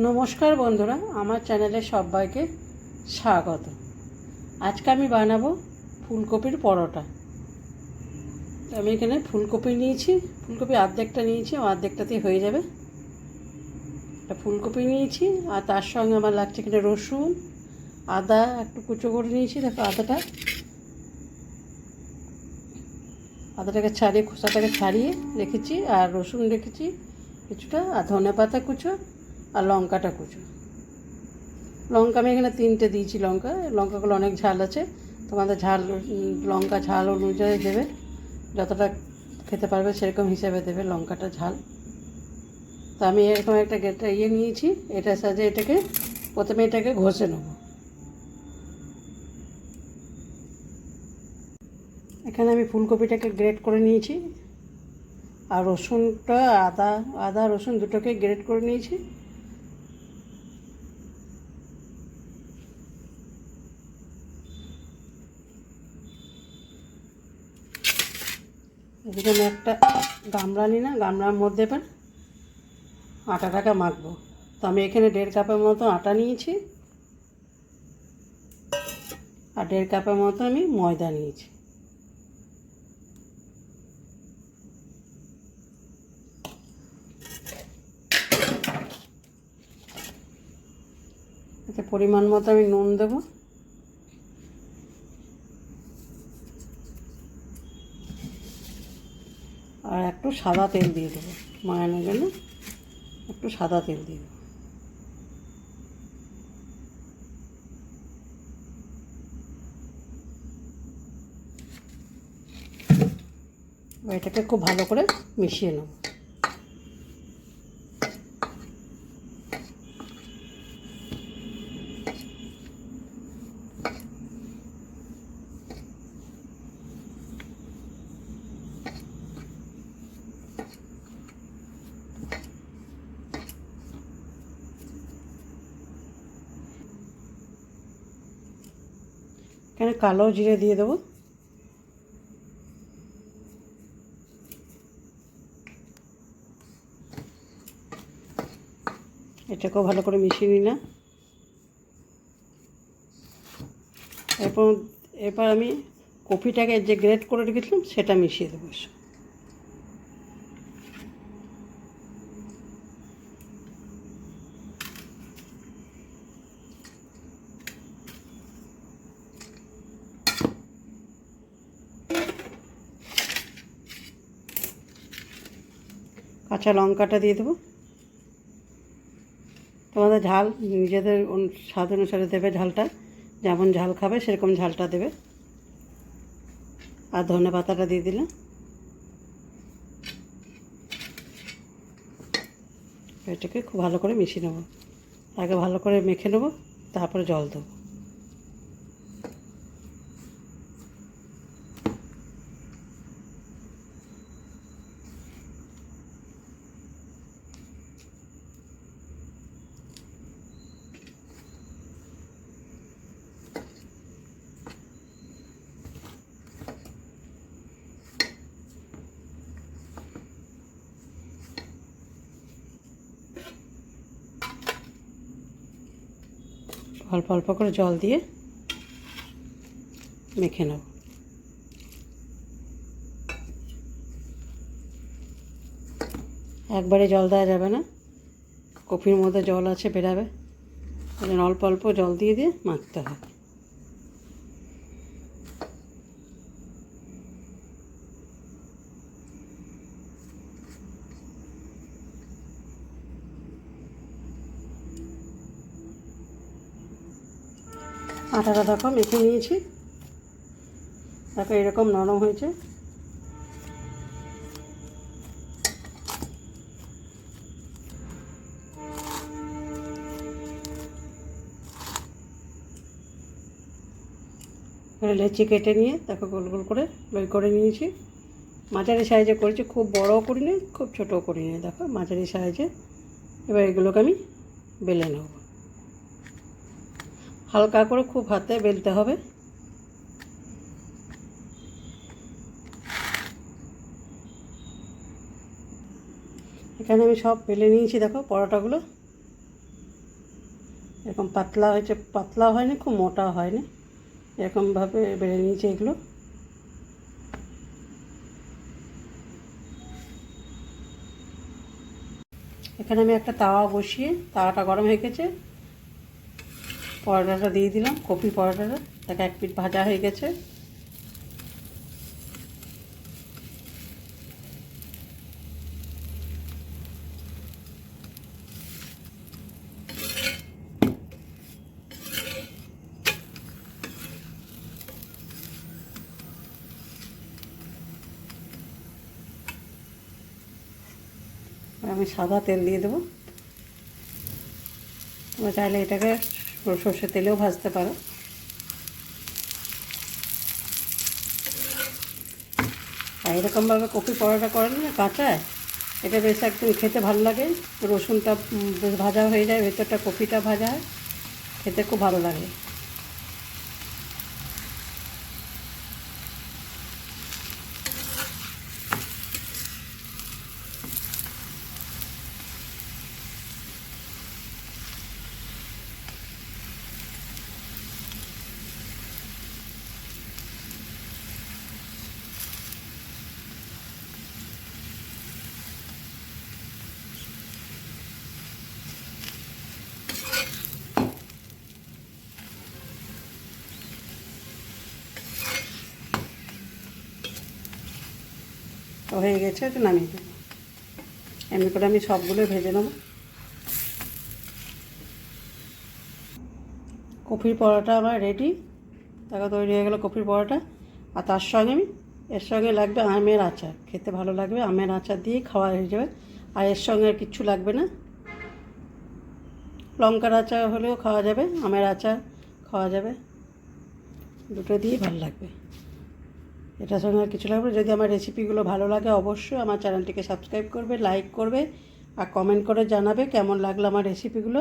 নমস্কার বন্ধুরা, আমার চ্যানেলে সবাইকে স্বাগত। আজকে আমি বানাবো ফুলকপির পরোটা। আমি এখানে ফুলকপি নিয়েছি, ফুলকপি অর্ধেকটা নিয়েছি অর্ধেকটাতেই হয়ে যাবে। ফুলকপি নিয়েছি, আর তার সঙ্গে আমার লাগছে এখানে রসুন, আদা, একটু কুচো করে নিয়েছি, দেখো আদাটা। আদাটাকে ছাড়িয়ে, খোসাটাকে ছাড়িয়ে রেখেছি, আর রসুন রেখেছি কিছুটা, আর ধনে পাতা কুচো আর লঙ্কাটা কুচো। লঙ্কা আমি এখানে তিনটে দিয়েছি লঙ্কা। লঙ্কাগুলো অনেক ঝাল আছে। তোমাদের ঝাল, লঙ্কা ঝাল অনুযায়ী দেবে। যতটা খেতে পারবে সেরকম হিসেবে দেবে লঙ্কাটা ঝাল। তো আমি এরকম একটা গেটা ইয়ে নিয়েছি। এটার সাথে এটাকে, প্রথমে এটাকে ঘষে নেব। এখানে আমি ফুলকপিটাকে গ্রেট করে নিয়েছি। আর রসুনটা, আদা আদা, রসুন দুটোকে গ্রেট করে নিয়েছি। এদিকে আমি একটা গামলা নিই না গামলার মধ্যে এবার আটাটাকে মাখবো। তো আমি এখানে দেড় কাপের মতো আটা নিয়েছি আর দেড় কাপের মতো আমি ময়দা নিয়েছি। পরিমাণ মতো আমি নুন দেবো আর একটু সাদা তেল দিয়ে দেবো মায়ানোর জন্য। একটু সাদা তেল দিয়ে দেবো। এটাকে খুব ভালো করে মিশিয়ে নেব। এখানে কালো জিরে দিয়ে দেবো। এটাকেও ভালো করে মিশিয়ে নিই না। এরপর এরপর আমি কপিটাকে যে গ্রেট করে রেখেছিলাম, সেটা মিশিয়ে দেবো কাঁচা লঙ্কাটা দিয়ে দেবো। তোমাদের ঝাল, নিজেদের স্বাদ অনুসারে দেবে ঝালটা। যেমন ঝাল খাবে, সেরকম ঝালটা দেবে। আর ধনে পাতাটা দিয়ে দিলাম। এটাকে খুব ভালো করে মিশিয়ে নেব। আগে ভালো করে মেখে নেব, তারপরে জল দেবো। অল্প অল্প করে জল দিয়ে মেখে নেব। একবারে জল দেওয়া যাবে না। কফির মধ্যে জল আছে, বেরাবে। অল্প অল্প জল দিয়ে দিয়ে মাখতে হবে আটাটা দেখো মেখে নিয়েছি। দেখো এরকম নরম হয়েছে। লেচি কেটে নিয়ে তাকে গোল গোল করে লই করে নিয়েছি। মাঝারি সাইজে করেছি, খুব বড়ও করিনি, খুব ছোটও করিনি। দেখো, মাঝারি সাইজে। এবার এগুলোকে আমি বেলে নেব। হালকা করে খুব হাতে বেলতে হবে। এখানে আমি সব বেলে নিয়েছি, দেখো পরোটাগুলো। এরকম পাতলা হয়েছে পাতলাও হয়নি, খুব মোটাও হয়নি। এরকমভাবে বেড়ে নিয়েছি এগুলো। এখানে আমি একটা তাওয়া বসিয়ে, তাওয়াটা গরম হয়ে গেছে। পরোটাটা দিয়ে দিলাম, কপি পরোটাটা। তাকে এক পিঠ ভাজা হয়ে গেছে। আমি সাদা তেল দিয়ে দেবো। তোমরা চাইলে এটাকে সর্ষের তেলেও ভাজতে পারো। আর এরকমভাবে কপি পরোটা করেন না কাঁচায়? এটা বেশ একদম খেতে ভালো লাগে। রসুনটা বেশ ভাজা হয়ে যায়, ভেতরটা কপিটা ভাজা হয়। খেতে খুব ভালো লাগে। তো হয়ে গেছে এটা নামিয়ে দেবো। এমনি করে আমি সবগুলো ভেজে নেব। কপির পরোটা আমার রেডি তাকে তৈরি হয়ে গেলো কপির পরোটা। আর তার সঙ্গে আমি এর সঙ্গে লাগবে আমের আচার। খেতে ভালো লাগবে আমের আচার দিয়ে খাওয়া হয়ে যাবে। আর এর সঙ্গে আর কিচ্ছু লাগবে না। লঙ্কার আচার হলেও খাওয়া যাবে, আমের আচার খাওয়া যাবে। দুটো দিয়েই ভালো লাগবে। এটার সঙ্গে আর কিছু লাগবে যদি আমার রেসিপিগুলো ভালো লাগে, অবশ্যই আমার চ্যানেলটিকে সাবস্ক্রাইব করবে লাইক করবে, আর কমেন্ট করে জানাবে কেমন লাগল আমার রেসিপিগুলো